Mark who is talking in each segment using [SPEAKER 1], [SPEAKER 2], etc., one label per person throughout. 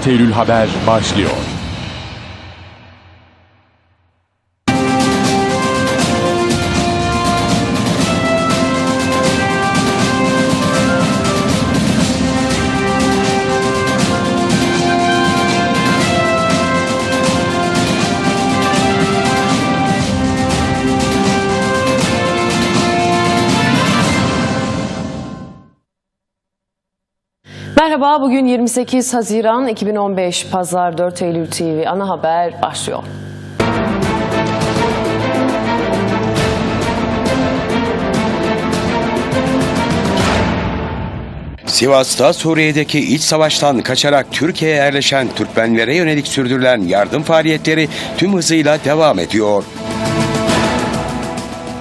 [SPEAKER 1] 4 Eylül Haber başlıyor.
[SPEAKER 2] Merhaba, bugün 28 Haziran 2015 Pazar 4 Eylül TV ana haber başlıyor.
[SPEAKER 3] Sivas'ta Suriye'deki iç savaştan kaçarak Türkiye'ye yerleşen Türkmenlere yönelik sürdürülen yardım faaliyetleri tüm hızıyla devam ediyor.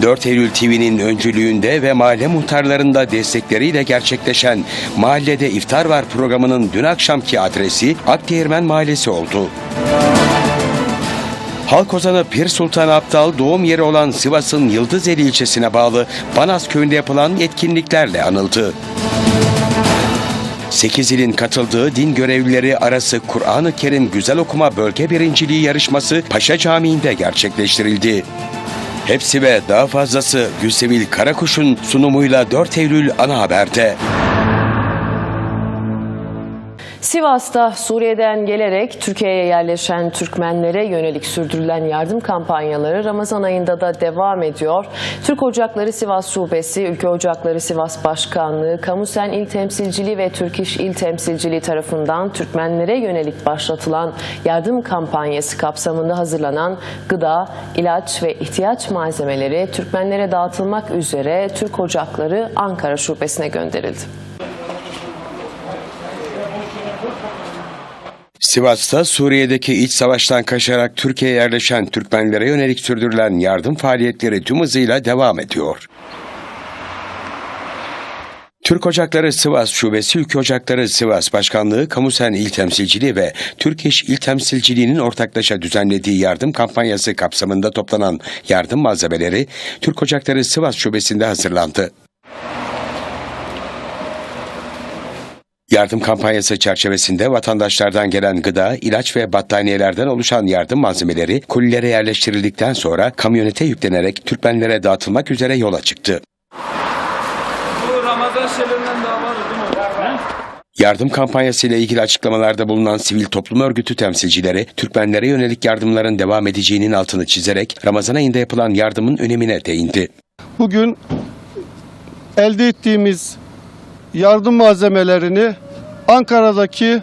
[SPEAKER 3] 4 Eylül TV'nin öncülüğünde ve mahalle muhtarlarında destekleriyle gerçekleşen Mahallede İftar Var programının dün akşamki adresi Akdeğirmen Mahallesi oldu. Halk ozanı Pir Sultan Abdal doğum yeri olan Sivas'ın Yıldızeli ilçesine bağlı Banaz köyünde yapılan etkinliklerle anıldı. 8 ilin katıldığı din görevlileri arası Kur'an-ı Kerim Güzel Okuma Bölge Birinciliği yarışması Paşa Camii'nde gerçekleştirildi. Hepsi ve daha fazlası Gülsevil Karakuş'un sunumuyla 4 Eylül ana haberde.
[SPEAKER 2] Sivas'ta Suriye'den gelerek Türkiye'ye yerleşen Türkmenlere yönelik sürdürülen yardım kampanyaları Ramazan ayında da devam ediyor. Türk Ocakları Sivas Şubesi, Ülke Ocakları Sivas Başkanlığı, Kamusen İl Temsilciliği ve Türk İş İl Temsilciliği tarafından Türkmenlere yönelik başlatılan yardım kampanyası kapsamında hazırlanan gıda, ilaç ve ihtiyaç malzemeleri Türkmenlere dağıtılmak üzere Türk Ocakları Ankara Şubesi'ne gönderildi.
[SPEAKER 3] Sivas'ta Suriye'deki iç savaştan kaçarak Türkiye'ye yerleşen Türkmenlere yönelik sürdürülen yardım faaliyetleri tüm hızıyla devam ediyor. Türk Ocakları Sivas Şubesi, Ülke Ocakları Sivas Başkanlığı, Kamusen İl Temsilciliği ve Türk İş İl Temsilciliği'nin ortaklaşa düzenlediği yardım kampanyası kapsamında toplanan yardım malzemeleri Türk Ocakları Sivas Şubesi'nde hazırlandı. Yardım kampanyası çerçevesinde vatandaşlardan gelen gıda, ilaç ve battaniyelerden oluşan yardım malzemeleri kolilere yerleştirildikten sonra kamyonete yüklenerek Türkmenlere dağıtılmak üzere yola çıktı.
[SPEAKER 4] Bu Ramazan şeylerinden daha var değil mi?
[SPEAKER 3] Yardım kampanyası ile ilgili açıklamalarda bulunan sivil toplum örgütü temsilcileri, Türkmenlere yönelik yardımların devam edeceğinin altını çizerek Ramazan ayında yapılan yardımın önemine değindi.
[SPEAKER 5] Bugün elde ettiğimiz yardım malzemelerini Ankara'daki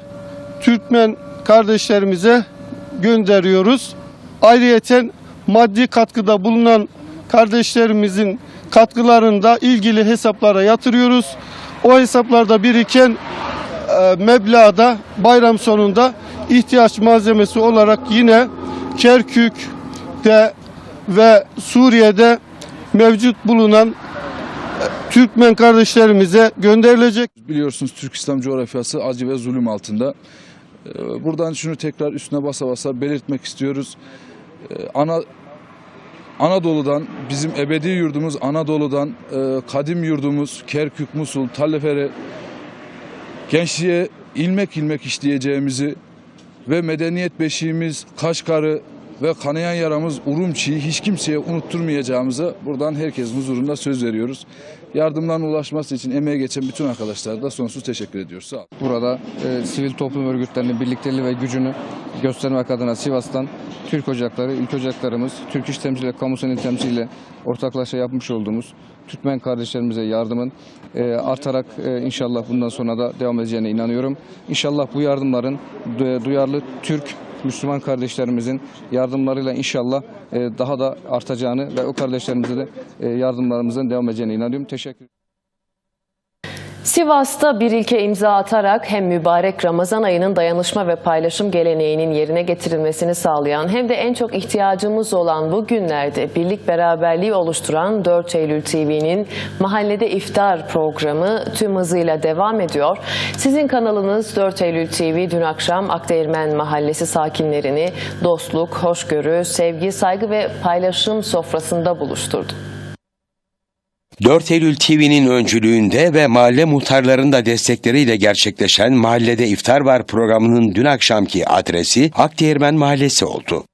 [SPEAKER 5] Türkmen kardeşlerimize gönderiyoruz. Ayrıyeten maddi katkıda bulunan kardeşlerimizin katkılarını da ilgili hesaplara yatırıyoruz. O hesaplarda biriken e, meblağı da bayram sonunda ihtiyaç malzemesi olarak yine Kerkük'te ve Suriye'de mevcut bulunan Türkmen kardeşlerimize gönderilecek.
[SPEAKER 6] Biliyorsunuz Türk İslam coğrafyası acı ve zulüm altında. Ee, Buradan şunu tekrar üstüne basa basa belirtmek istiyoruz. Ee, Ana Anadolu'dan, bizim ebedi yurdumuz Anadolu'dan, e, kadim yurdumuz Kerkük, Musul, Tallefere gençliğe ilmek ilmek işleyeceğimizi ve medeniyet beşiğimiz Kaşgar'ı ve kanayan yaramız Urumçi'yi hiç kimseye unutturmayacağımıza buradan herkesin huzurunda söz veriyoruz. Yardımların ulaşması için emeğe geçen bütün arkadaşlara da sonsuz teşekkür ediyoruz. Sağ olun.
[SPEAKER 7] Burada e, sivil toplum örgütlerinin birlikteliği ve gücünü göstermek adına Sivas'tan Türk Ocakları, Ülke Ocaklarımız, Türk İş Temsili, Kamu Senedi Temsiliyle ortaklaşa yapmış olduğumuz Türkmen kardeşlerimize yardımın e, artarak e, inşallah bundan sonra da devam edeceğine inanıyorum. İnşallah bu yardımların du- duyarlı Türk Müslüman kardeşlerimizin yardımlarıyla inşallah e, daha da artacağını ve o kardeşlerimize de e, yardımlarımızın devam edeceğine inanıyorum. Teşekkür
[SPEAKER 2] Sivas'ta bir ilke imza atarak hem mübarek Ramazan ayının dayanışma ve paylaşım geleneğinin yerine getirilmesini sağlayan hem de en çok ihtiyacımız olan bu günlerde birlik beraberliği oluşturan 4 Eylül TV'nin Mahallede İftar programı tüm hızıyla devam ediyor. Sizin kanalınız 4 Eylül TV dün akşam Akdeğirmen Mahallesi sakinlerini dostluk, hoşgörü, sevgi, saygı ve paylaşım sofrasında buluşturdu.
[SPEAKER 3] 4 Eylül TV'nin öncülüğünde ve mahalle muhtarlarının da destekleriyle gerçekleşen Mahallede İftar Var programının dün akşamki adresi Akdeğirmen Mahallesi oldu.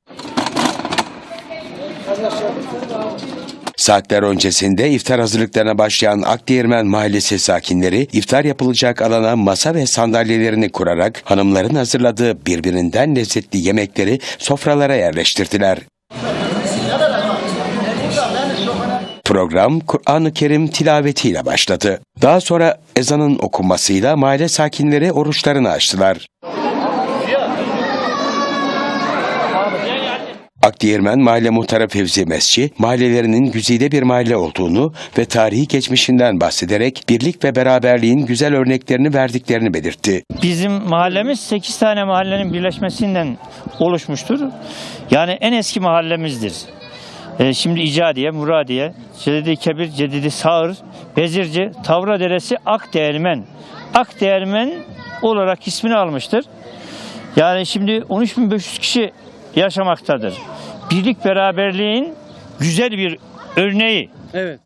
[SPEAKER 3] Saatler öncesinde iftar hazırlıklarına başlayan Akdeğirmen Mahallesi sakinleri iftar yapılacak alana masa ve sandalyelerini kurarak hanımların hazırladığı birbirinden lezzetli yemekleri sofralara yerleştirdiler. Program Kur'an-ı Kerim tilavetiyle başladı. Daha sonra ezanın okunmasıyla mahalle sakinleri oruçlarını açtılar. Akdiyermen Mahalle Muhtarı Fevzi Mesci, mahallelerinin güzide bir mahalle olduğunu ve tarihi geçmişinden bahsederek birlik ve beraberliğin güzel örneklerini verdiklerini belirtti.
[SPEAKER 8] Bizim mahallemiz 8 tane mahallenin birleşmesinden oluşmuştur. Yani en eski mahallemizdir. Ee, şimdi İcadiye, Muradiye, Cedidi Kebir, Cedidi Sağır, Bezirci, Tavra Deresi, Akdeğirmen. Akdeğirmen olarak ismini almıştır. Yani şimdi 13.500 kişi yaşamaktadır. Birlik beraberliğin güzel bir örneği.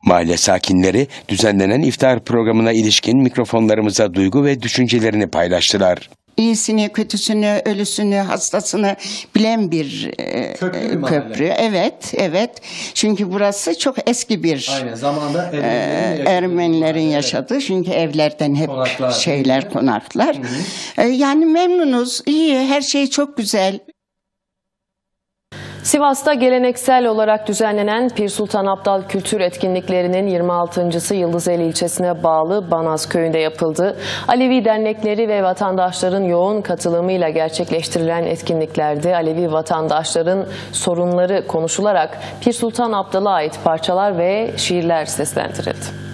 [SPEAKER 3] Mahalle sakinleri düzenlenen iftar programına ilişkin mikrofonlarımıza duygu ve düşüncelerini paylaştılar.
[SPEAKER 9] İyisini, kötüsünü, ölüsünü, hastasını bilen bir e, köprü. Evet, evet. Çünkü burası çok eski bir
[SPEAKER 10] Aynen zamanda
[SPEAKER 9] e,
[SPEAKER 10] Ermenilerin yaşadığı
[SPEAKER 9] Ermenilerin
[SPEAKER 10] evet.
[SPEAKER 9] yaşadığı. Çünkü evlerden hep
[SPEAKER 10] Konaklar.
[SPEAKER 9] şeyler, konaklar. E, yani memnunuz, iyi, her şey çok güzel.
[SPEAKER 2] Sivas'ta geleneksel olarak düzenlenen Pir Sultan Abdal Kültür Etkinliklerinin 26.sı Yıldızeli ilçesine bağlı Banaz köyünde yapıldı. Alevi dernekleri ve vatandaşların yoğun katılımıyla gerçekleştirilen etkinliklerde Alevi vatandaşların sorunları konuşularak Pir Sultan Abdal'a ait parçalar ve şiirler seslendirildi.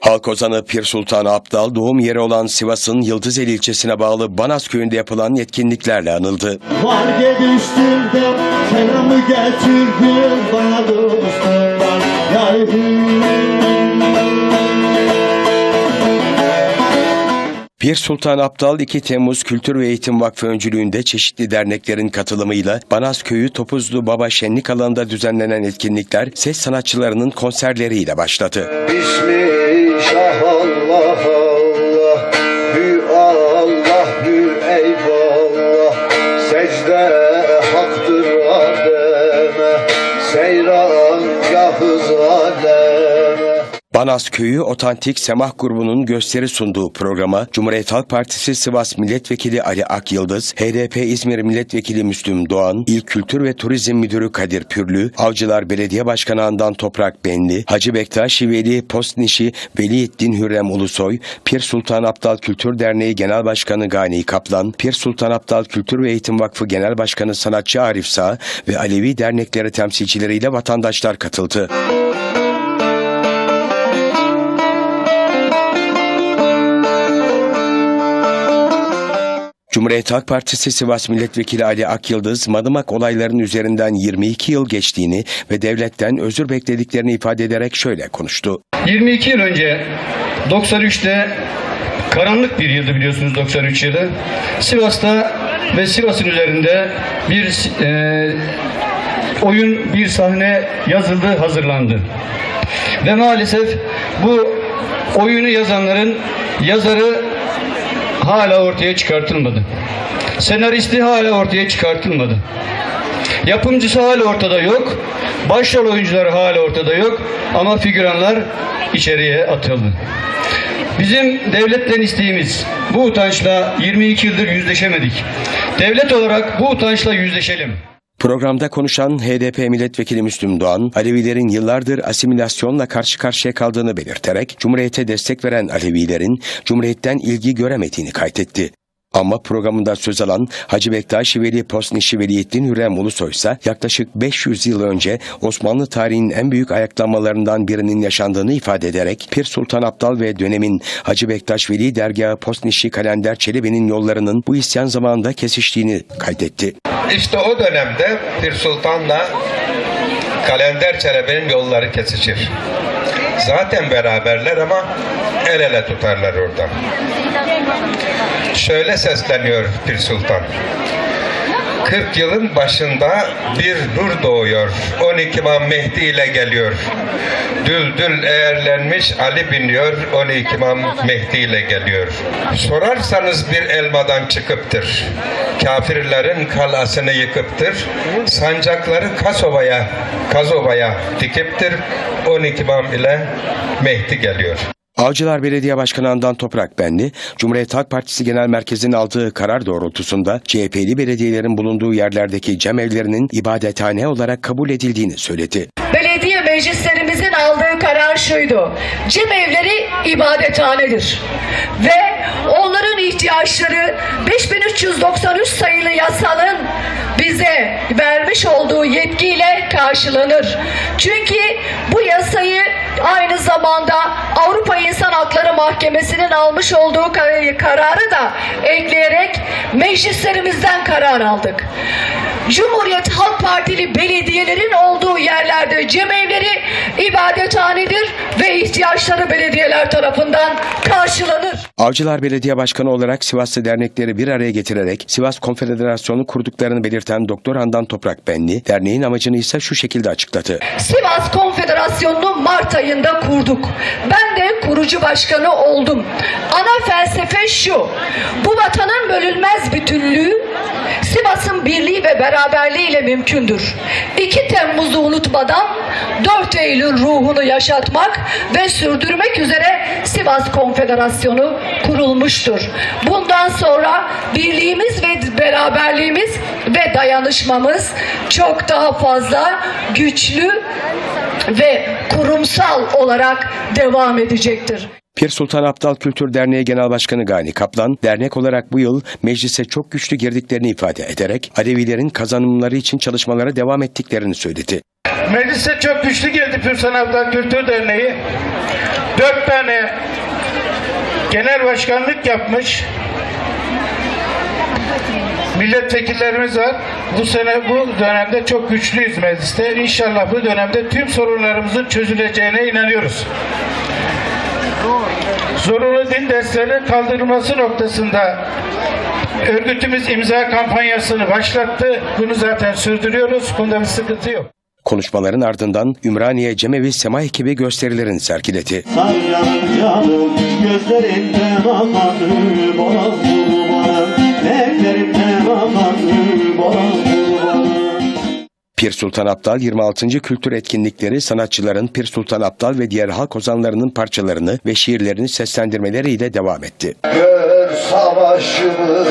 [SPEAKER 3] Halk ozanı Pir Sultan Abdal doğum yeri olan Sivas'ın Yıldızeli ilçesine bağlı Banaz köyünde yapılan etkinliklerle anıldı.
[SPEAKER 11] Var geliştir de selamı getirdim bana dostumdan
[SPEAKER 3] Pir Sultan Abdal 2 Temmuz Kültür ve Eğitim Vakfı öncülüğünde çeşitli derneklerin katılımıyla Banaz Köyü Topuzlu Baba Şenlik alanında düzenlenen etkinlikler ses sanatçılarının konserleriyle başladı.
[SPEAKER 11] Bismillah
[SPEAKER 3] Banaz Köyü Otantik Semah grubunun gösteri sunduğu programa Cumhuriyet Halk Partisi Sivas Milletvekili Ali Akyıldız, HDP İzmir Milletvekili Müslüm Doğan, İl Kültür ve Turizm Müdürü Kadir Pürlü, Avcılar Belediye Başkanı Handan Toprak Benli, Hacı Bektaş Veli Postnişi Veliettin Hürrem Ulusoy, Pir Sultan Abdal Kültür Derneği Genel Başkanı Gani Kaplan, Pir Sultan Abdal Kültür ve Eğitim Vakfı Genel Başkanı Sanatçı Arif Sağ ve Alevi dernekleri temsilcileriyle vatandaşlar katıldı. Cumhuriyet Halk Partisi Sivas Milletvekili Ali Akyıldız, Madımak olaylarının üzerinden 22 yıl geçtiğini ve devletten özür beklediklerini ifade ederek şöyle konuştu.
[SPEAKER 12] 22 yıl önce 93'te karanlık bir yıldı biliyorsunuz 93 yılı. Sivas'ta ve Sivas'ın üzerinde bir e, oyun, bir sahne yazıldı, hazırlandı. Ve maalesef bu oyunu yazanların yazarı hala ortaya çıkartılmadı. Senaristi hala ortaya çıkartılmadı. Yapımcısı hala ortada yok. Başrol oyuncuları hala ortada yok. Ama figüranlar içeriye atıldı. Bizim devletten isteğimiz bu utançla 22 yıldır yüzleşemedik. Devlet olarak bu utançla yüzleşelim.
[SPEAKER 3] Programda konuşan HDP milletvekili Müslüm Doğan, Alevilerin yıllardır asimilasyonla karşı karşıya kaldığını belirterek, Cumhuriyete destek veren Alevilerin Cumhuriyet'ten ilgi göremediğini kaydetti. Ama programında söz alan Hacı Bektaş Veli Postnişi Veliettin Hürrem Ulusoy ise yaklaşık 500 yıl önce Osmanlı tarihinin en büyük ayaklanmalarından birinin yaşandığını ifade ederek Pir Sultan Abdal ve dönemin Hacı Bektaş Veli Dergahı Postnişi Kalender Çelebi'nin yollarının bu isyan zamanında kesiştiğini kaydetti.
[SPEAKER 13] İşte o dönemde Pir Sultan'la Kalender Çelebi'nin yolları kesişir. Zaten beraberler ama el ele tutarlar orada. Şöyle sesleniyor Pir Sultan. 40 yılın başında bir nur doğuyor. 12 İmam Mehdi ile geliyor. Düldül eğerlenmiş Ali biniyor. 12 İmam Mehdi ile geliyor. Sorarsanız bir elmadan çıkıptır. Kafirlerin kalasını yıkıptır. Sancakları Kasova'ya, Kazova'ya dikiptir. 12 İmam ile Mehdi geliyor.
[SPEAKER 3] Avcılar Belediye Başkanı Andan Toprak Benli, Cumhuriyet Halk Partisi Genel Merkezi'nin aldığı karar doğrultusunda CHP'li belediyelerin bulunduğu yerlerdeki cemevlerinin ibadethane olarak kabul edildiğini söyledi.
[SPEAKER 10] belediye meclislerimizin aldığı karar şuydu. Cem evleri ibadethanedir. Ve onların ihtiyaçları 5393 sayılı yasanın bize vermiş olduğu yetkiyle karşılanır. Çünkü bu yasayı aynı zamanda Avrupa İnsan Hakları Mahkemesi'nin almış olduğu kar- kararı da ekleyerek meclislerimizden karar aldık. Cumhuriyet Halk Partili belediyelerin olduğu yerlerde cemevleri ibadethanedir ve ihtiyaçları belediyeler tarafından karşılanır.
[SPEAKER 3] Avcılar Belediye Başkanı olarak Sivaslı dernekleri bir araya getirerek Sivas Konfederasyonu kurduklarını belirten Doktor Handan Toprak Benli, derneğin amacını ise şu şekilde açıkladı.
[SPEAKER 10] Sivas Konfederasyonu'nu Mart ayında kurduk. Ben de kurucu başkanı oldum. Ana felsefe şu. Bu vatanın bölünmez bütünlüğü Sivas'ın birliği ve beraberliği ile mümkündür. 2 Temmuz'u unutmadan 4 Eylül ruhunu yaşatmak ve sürdürmek üzere Sivas Konfederasyonu kurulmuştur. Bundan sonra birliğimiz ve beraberliğimiz ve dayanışmamız çok daha fazla güçlü ve kurumsal olarak devam edecektir.
[SPEAKER 3] Pir Sultan Abdal Kültür Derneği Genel Başkanı Gani Kaplan, dernek olarak bu yıl meclise çok güçlü girdiklerini ifade ederek Alevilerin kazanımları için çalışmalara devam ettiklerini söyledi.
[SPEAKER 14] Meclise çok güçlü geldi Pürsan Abdal Kültür Derneği. Dört tane genel başkanlık yapmış milletvekillerimiz var. Bu sene bu dönemde çok güçlüyüz mecliste. İnşallah bu dönemde tüm sorunlarımızın çözüleceğine inanıyoruz. Zorunlu din derslerinin kaldırılması noktasında örgütümüz imza kampanyasını başlattı. Bunu zaten sürdürüyoruz. Bunda bir sıkıntı yok.
[SPEAKER 3] Konuşmaların ardından Ümraniye Cemevi Sema ekibi gösterilerini sergiledi.
[SPEAKER 11] Saryan canım gözlerinde
[SPEAKER 3] Pir Sultan Abdal 26. Kültür Etkinlikleri sanatçıların Pir Sultan Abdal ve diğer halk ozanlarının parçalarını ve şiirlerini seslendirmeleriyle devam etti.
[SPEAKER 11] Gör savaşımı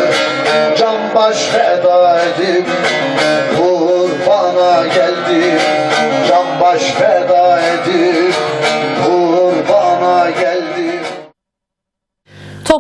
[SPEAKER 11] Can baş feda edip Kurbana geldim Can baş feda edip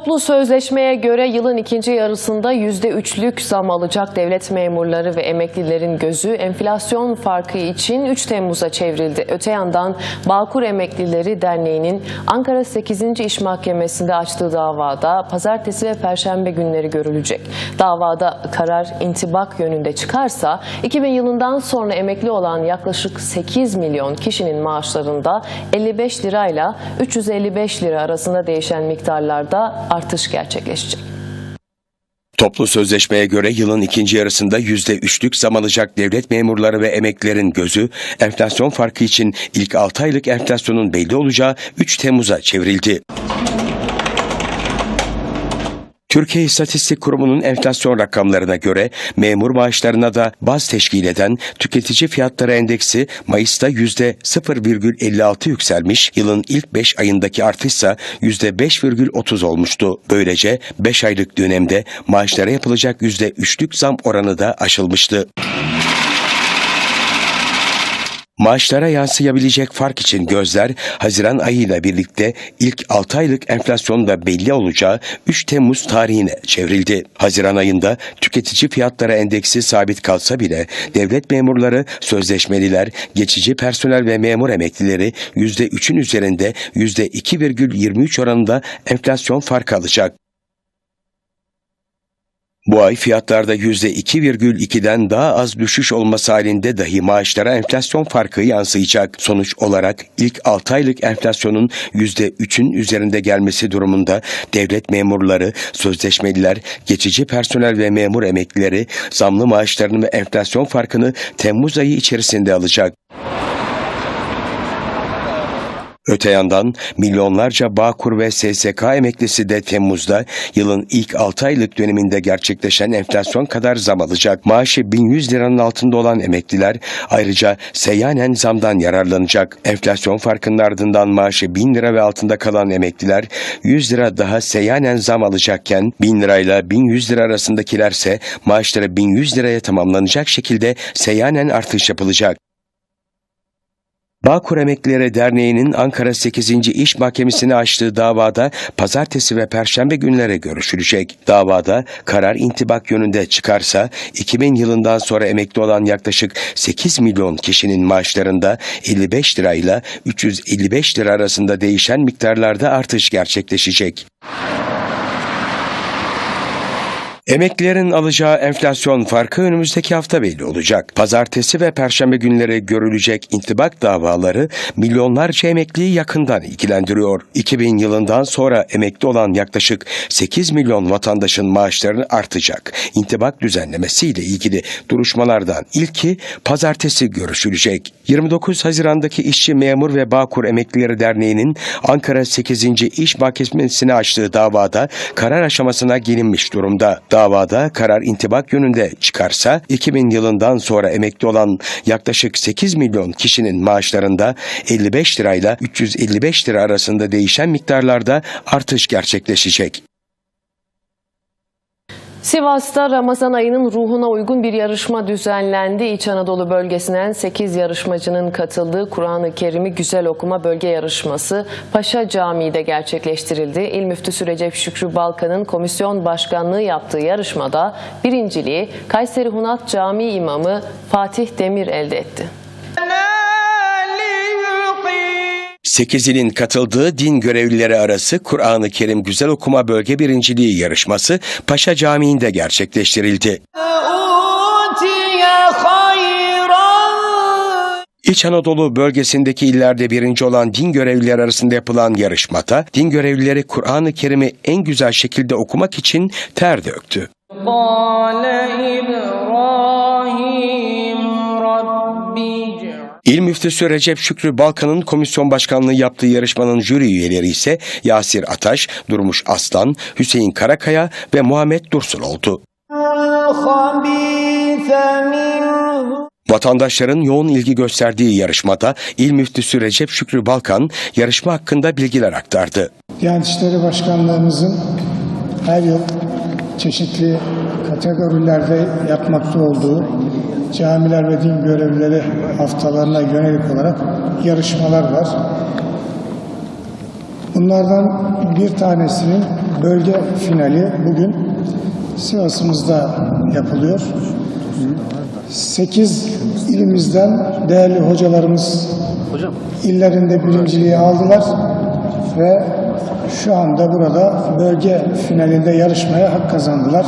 [SPEAKER 2] Toplu sözleşmeye göre yılın ikinci yarısında %3'lük zam alacak devlet memurları ve emeklilerin gözü enflasyon farkı için 3 Temmuz'a çevrildi. Öte yandan Bağkur Emeklileri Derneği'nin Ankara 8. İş Mahkemesi'nde açtığı davada pazartesi ve perşembe günleri görülecek. Davada karar intibak yönünde çıkarsa 2000 yılından sonra emekli olan yaklaşık 8 milyon kişinin maaşlarında 55 lirayla 355 lira arasında değişen miktarlarda artış gerçekleşecek.
[SPEAKER 3] Toplu sözleşmeye göre yılın ikinci yarısında %3'lük zam alacak devlet memurları ve emeklilerin gözü enflasyon farkı için ilk 6 aylık enflasyonun belli olacağı 3 Temmuz'a çevrildi. Türkiye İstatistik Kurumu'nun enflasyon rakamlarına göre memur maaşlarına da baz teşkil eden tüketici fiyatları endeksi Mayıs'ta %0,56 yükselmiş, yılın ilk 5 ayındaki artışsa %5,30 olmuştu. Böylece 5 aylık dönemde maaşlara yapılacak %3'lük zam oranı da aşılmıştı. Maaşlara yansıyabilecek fark için gözler Haziran ayıyla birlikte ilk 6 aylık enflasyon da belli olacağı 3 Temmuz tarihine çevrildi. Haziran ayında tüketici fiyatları endeksi sabit kalsa bile devlet memurları, sözleşmeliler, geçici personel ve memur emeklileri %3'ün üzerinde %2,23 oranında enflasyon farkı alacak. Bu ay fiyatlarda %2,2'den daha az düşüş olması halinde dahi maaşlara enflasyon farkı yansıyacak. Sonuç olarak ilk 6 aylık enflasyonun %3'ün üzerinde gelmesi durumunda devlet memurları, sözleşmeliler, geçici personel ve memur emeklileri zamlı maaşlarını ve enflasyon farkını Temmuz ayı içerisinde alacak. Öte yandan milyonlarca Bağkur ve SSK emeklisi de Temmuz'da yılın ilk 6 aylık döneminde gerçekleşen enflasyon kadar zam alacak. Maaşı 1100 liranın altında olan emekliler ayrıca seyyanen zamdan yararlanacak. Enflasyon farkının ardından maaşı 1000 lira ve altında kalan emekliler 100 lira daha seyyanen zam alacakken 1000 lirayla 1100 lira arasındakilerse maaşları 1100 liraya tamamlanacak şekilde seyyanen artış yapılacak. Bağkur Emeklileri Derneği'nin Ankara 8. İş Mahkemesi'ne açtığı davada pazartesi ve perşembe günleri görüşülecek. Davada karar intibak yönünde çıkarsa 2000 yılından sonra emekli olan yaklaşık 8 milyon kişinin maaşlarında 55 lirayla 355 lira arasında değişen miktarlarda artış gerçekleşecek. Emeklilerin alacağı enflasyon farkı önümüzdeki hafta belli olacak. Pazartesi ve perşembe günleri görülecek intibak davaları milyonlarca emekliyi yakından ilgilendiriyor. 2000 yılından sonra emekli olan yaklaşık 8 milyon vatandaşın maaşlarını artacak. İntibak düzenlemesiyle ilgili duruşmalardan ilki pazartesi görüşülecek. 29 Haziran'daki İşçi Memur ve Bağkur Emeklileri Derneği'nin Ankara 8. İş Mahkemesi'ne açtığı davada karar aşamasına gelinmiş durumda. Davada karar intibak yönünde çıkarsa 2000 yılından sonra emekli olan yaklaşık 8 milyon kişinin maaşlarında 55 lirayla 355 lira arasında değişen miktarlarda artış gerçekleşecek.
[SPEAKER 2] Sivas'ta Ramazan ayının ruhuna uygun bir yarışma düzenlendi. İç Anadolu bölgesinden 8 yarışmacının katıldığı Kur'an-ı Kerim'i güzel okuma bölge yarışması Paşa Camii'de gerçekleştirildi. İl Müftüsü Recep Şükrü Balkan'ın komisyon başkanlığı yaptığı yarışmada birinciliği Kayseri Hunat Camii imamı Fatih Demir elde etti.
[SPEAKER 3] 8 ilin katıldığı din görevlileri arası Kur'an-ı Kerim Güzel Okuma Bölge Birinciliği yarışması Paşa Camii'nde gerçekleştirildi. İç Anadolu bölgesindeki illerde birinci olan din görevlileri arasında yapılan yarışmada din görevlileri Kur'an-ı Kerim'i en güzel şekilde okumak için ter döktü. İl Müftüsü Recep Şükrü Balkan'ın komisyon başkanlığı yaptığı yarışmanın jüri üyeleri ise Yasir Ataş, Durmuş Aslan, Hüseyin Karakaya ve Muhammed Dursun oldu. Vatandaşların yoğun ilgi gösterdiği yarışmada İl Müftüsü Recep Şükrü Balkan yarışma hakkında bilgiler aktardı.
[SPEAKER 15] Diyanet İşleri Başkanlığımızın her yıl çeşitli kategorilerde yapmakta olduğu camiler ve din görevlileri haftalarına yönelik olarak yarışmalar var. Bunlardan bir tanesinin bölge finali bugün Sivas'ımızda yapılıyor. 8 ilimizden değerli hocalarımız illerinde birinciliği aldılar ve şu anda burada bölge finalinde yarışmaya hak kazandılar.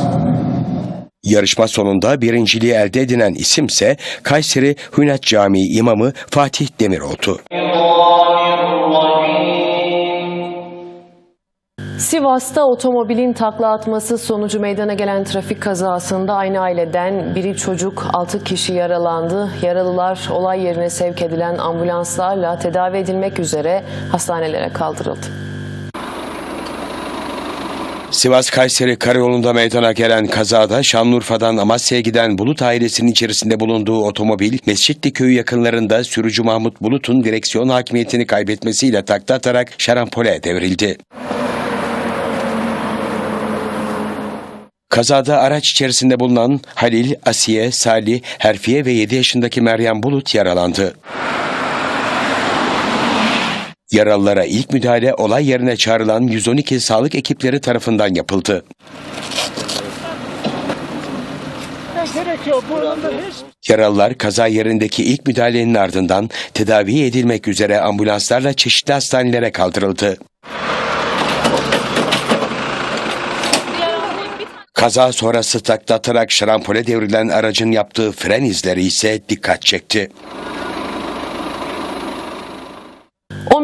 [SPEAKER 3] Yarışma sonunda birinciliği elde edilen isimse Kayseri Hünat Camii imamı Fatih Demir oldu.
[SPEAKER 2] Sivas'ta otomobilin takla atması sonucu meydana gelen trafik kazasında aynı aileden biri çocuk 6 kişi yaralandı. Yaralılar olay yerine sevk edilen ambulanslarla tedavi edilmek üzere hastanelere kaldırıldı.
[SPEAKER 3] Sivas-Kayseri karayolunda meydana gelen kazada Şanlıurfa'dan Amasya'ya giden Bulut ailesinin içerisinde bulunduğu otomobil Mescitli köyü yakınlarında sürücü Mahmut Bulut'un direksiyon hakimiyetini kaybetmesiyle takla atarak şarampole devrildi. Kazada araç içerisinde bulunan Halil, Asiye, Salih, Herfiye ve 7 yaşındaki Meryem Bulut yaralandı. Yaralılara ilk müdahale olay yerine çağrılan 112 sağlık ekipleri tarafından yapıldı. Yaralılar kaza yerindeki ilk müdahalenin ardından tedavi edilmek üzere ambulanslarla çeşitli hastanelere kaldırıldı. Kaza sonrası taklatarak şarampole devrilen aracın yaptığı fren izleri ise dikkat çekti.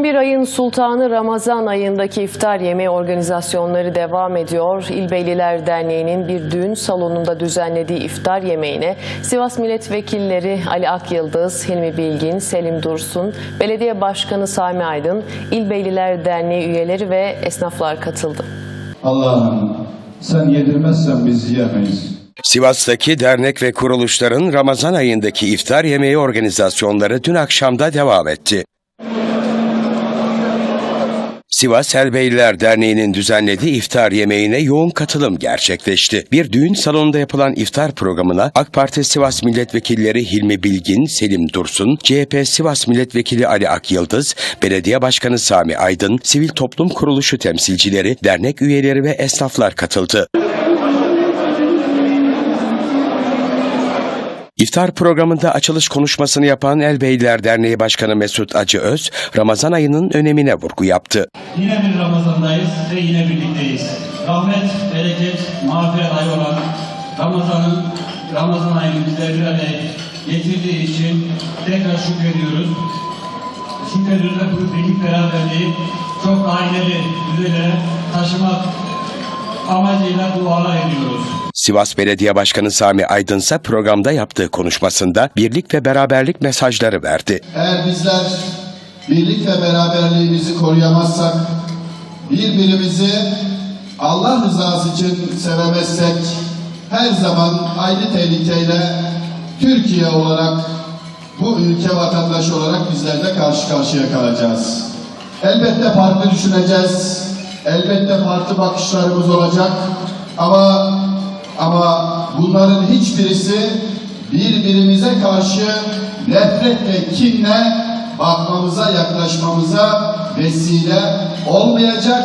[SPEAKER 2] 11 ayın sultanı Ramazan ayındaki iftar yemeği organizasyonları devam ediyor. İlbeyliler Derneği'nin bir düğün salonunda düzenlediği iftar yemeğine Sivas milletvekilleri Ali Akyıldız, Hilmi Bilgin, Selim Dursun, Belediye Başkanı Sami Aydın, İlbeyliler Derneği üyeleri ve esnaflar katıldı.
[SPEAKER 16] Allah'ım sen yedirmezsen biz yiyemeyiz.
[SPEAKER 3] Sivas'taki dernek ve kuruluşların Ramazan ayındaki iftar yemeği organizasyonları dün akşamda devam etti. Sivas Elbeyliler Derneği'nin düzenlediği iftar yemeğine yoğun katılım gerçekleşti. Bir düğün salonunda yapılan iftar programına AK Parti Sivas Milletvekilleri Hilmi Bilgin, Selim Dursun, CHP Sivas Milletvekili Ali Akyıldız, Belediye Başkanı Sami Aydın, sivil toplum kuruluşu temsilcileri, dernek üyeleri ve esnaflar katıldı. İftar programında açılış konuşmasını yapan Elbeyliler Derneği Başkanı Mesut Acıöz, Ramazan ayının önemine vurgu yaptı.
[SPEAKER 17] Yine bir Ramazan'dayız ve yine birlikteyiz. Rahmet, bereket, mağfiret ayı olan Ramazan'ın, Ramazan ayını bizleri bir araya getirdiği için tekrar şükrediyoruz. Şükrediyoruz ve bu birlik beraberliği çok ailevi düzeylere taşımak amacıyla dualar ediyoruz.
[SPEAKER 3] Sivas Belediye Başkanı Sami Aydın ise programda yaptığı konuşmasında birlik ve beraberlik mesajları verdi.
[SPEAKER 16] Eğer bizler birlik ve beraberliğimizi koruyamazsak, birbirimizi Allah rızası için sevemezsek, her zaman aynı tehlikeyle Türkiye olarak, bu ülke vatandaşı olarak bizler de karşı karşıya kalacağız. Elbette farklı düşüneceğiz, elbette farklı bakışlarımız olacak ama ama bunların hiçbirisi birbirimize karşı nefret ve kinle bakmamıza, yaklaşmamıza vesile olmayacak,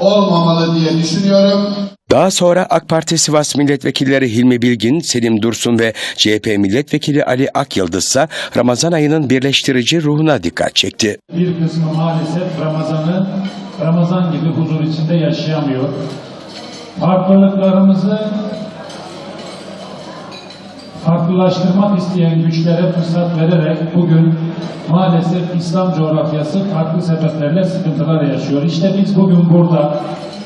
[SPEAKER 16] olmamalı diye düşünüyorum.
[SPEAKER 3] Daha sonra AK Parti Sivas Milletvekilleri Hilmi Bilgin, Selim Dursun ve CHP Milletvekili Ali Akyıldız ise Ramazan ayının birleştirici ruhuna dikkat çekti.
[SPEAKER 17] Bir kısmı maalesef Ramazan'ı Ramazan gibi huzur içinde yaşayamıyor. Farklılıklarımızı farklılaştırmak isteyen güçlere fırsat vererek bugün maalesef İslam coğrafyası farklı sebeplerle sıkıntılar yaşıyor. İşte biz bugün burada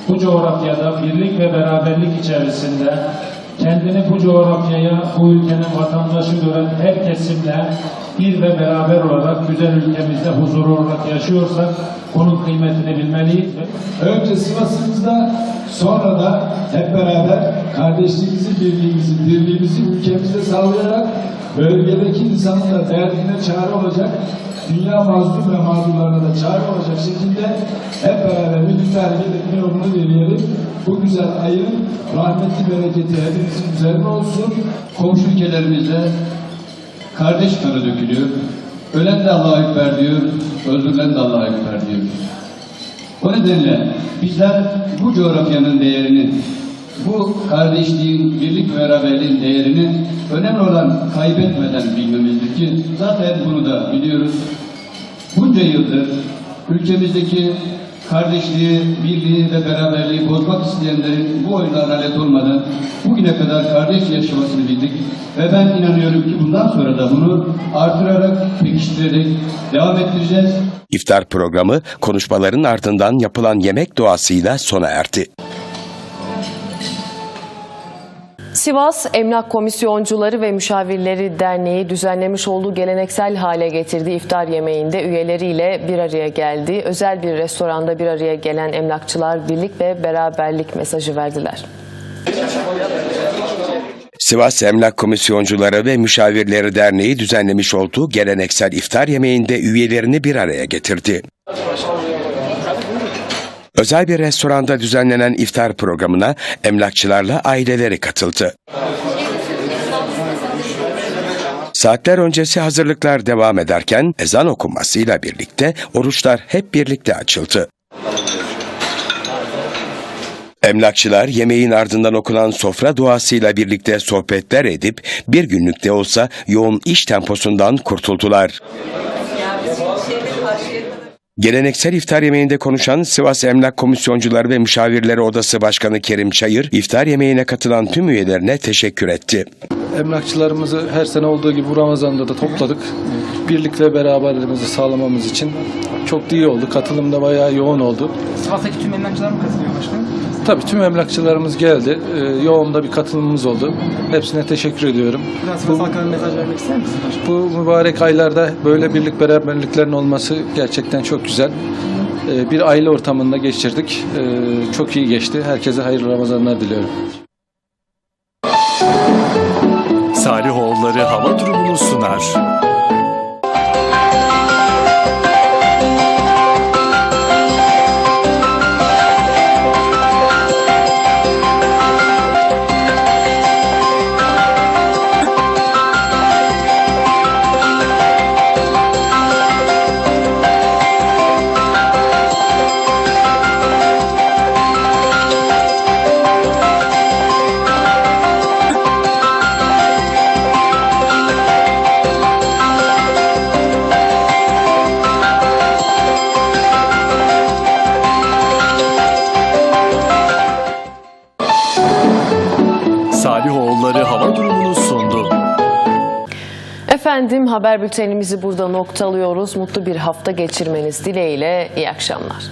[SPEAKER 17] bu coğrafyada birlik ve beraberlik içerisinde kendini bu coğrafyaya, bu ülkenin vatandaşı gören her kesimle bir ve beraber olarak güzel ülkemizde huzurlu olarak yaşıyorsak bunun kıymetini bilmeliyiz.
[SPEAKER 16] Önce Sivas'ımızda sonra da hep beraber kardeşliğimizi, birliğimizi, dirliğimizi ülkemizde sağlayarak bölgedeki insanın da derdine çare olacak, dünya mazlum ve mağdurlarına da çare olacak şekilde hep beraber birlikte hareket etme yolunu deneyelim. Bu güzel ayın rahmeti, bereketi hepimizin üzerine olsun.
[SPEAKER 18] komşu ülkelerimizde kardeş kanı dökülüyor. Ölen de Allah'a ekber diyor, öldürülen de Allah'a ekber diyor. O nedenle bizler bu coğrafyanın değerini, bu kardeşliğin, birlik ve beraberliğin değerini önemli olan kaybetmeden bilmemizdir ki zaten bunu da biliyoruz. Bunca yıldır ülkemizdeki kardeşliği, birliği ve beraberliği bozmak isteyenlerin bu oyunlarına alet olmadan bugüne kadar kardeş yaşamasını bildik. Ve ben inanıyorum ki bundan sonra da bunu artırarak, pekiştirerek devam ettireceğiz.
[SPEAKER 3] İftar programı konuşmaların ardından yapılan yemek duasıyla sona erdi.
[SPEAKER 2] Sivas Emlak Komisyoncuları ve Müşavirleri Derneği düzenlemiş olduğu geleneksel hale getirdiği iftar yemeğinde üyeleriyle bir araya geldi. Özel bir restoranda bir araya gelen emlakçılar birlik ve beraberlik mesajı verdiler.
[SPEAKER 3] Sivas Emlak Komisyoncuları ve Müşavirleri Derneği düzenlemiş olduğu geleneksel iftar yemeğinde üyelerini bir araya getirdi. Özel bir restoranda düzenlenen iftar programına emlakçılarla aileleri katıldı. Saatler öncesi hazırlıklar devam ederken ezan okunmasıyla birlikte oruçlar hep birlikte açıldı. Emlakçılar yemeğin ardından okunan sofra duasıyla birlikte sohbetler edip bir günlük de olsa yoğun iş temposundan kurtuldular. Geleneksel iftar yemeğinde konuşan Sivas Emlak Komisyoncuları ve Müşavirleri Odası Başkanı Kerim Çayır, iftar yemeğine katılan tüm üyelerine teşekkür etti.
[SPEAKER 19] Emlakçılarımızı her sene olduğu gibi bu Ramazan'da da topladık. Birlik ve beraberliğimizi sağlamamız için çok iyi oldu. Katılım da bayağı yoğun oldu.
[SPEAKER 20] Sivas'taki tüm emlakçılar mı katılıyor başkanım?
[SPEAKER 19] Tabii tüm emlakçılarımız geldi. Ee, yoğun da bir katılımımız oldu. Hepsine teşekkür ediyorum.
[SPEAKER 20] Biraz Sivas halkına mesaj vermek ister misiniz başkanım?
[SPEAKER 19] Bu mübarek aylarda böyle birlik beraberliklerin olması gerçekten çok güzel. Ee, bir aile ortamında geçirdik. Ee, çok iyi geçti. Herkese hayırlı Ramazanlar diliyorum.
[SPEAKER 1] Salihoğulları hava durumunu sunar.
[SPEAKER 2] Haber bültenimizi burada noktalıyoruz. Mutlu bir hafta geçirmeniz dileğiyle iyi akşamlar.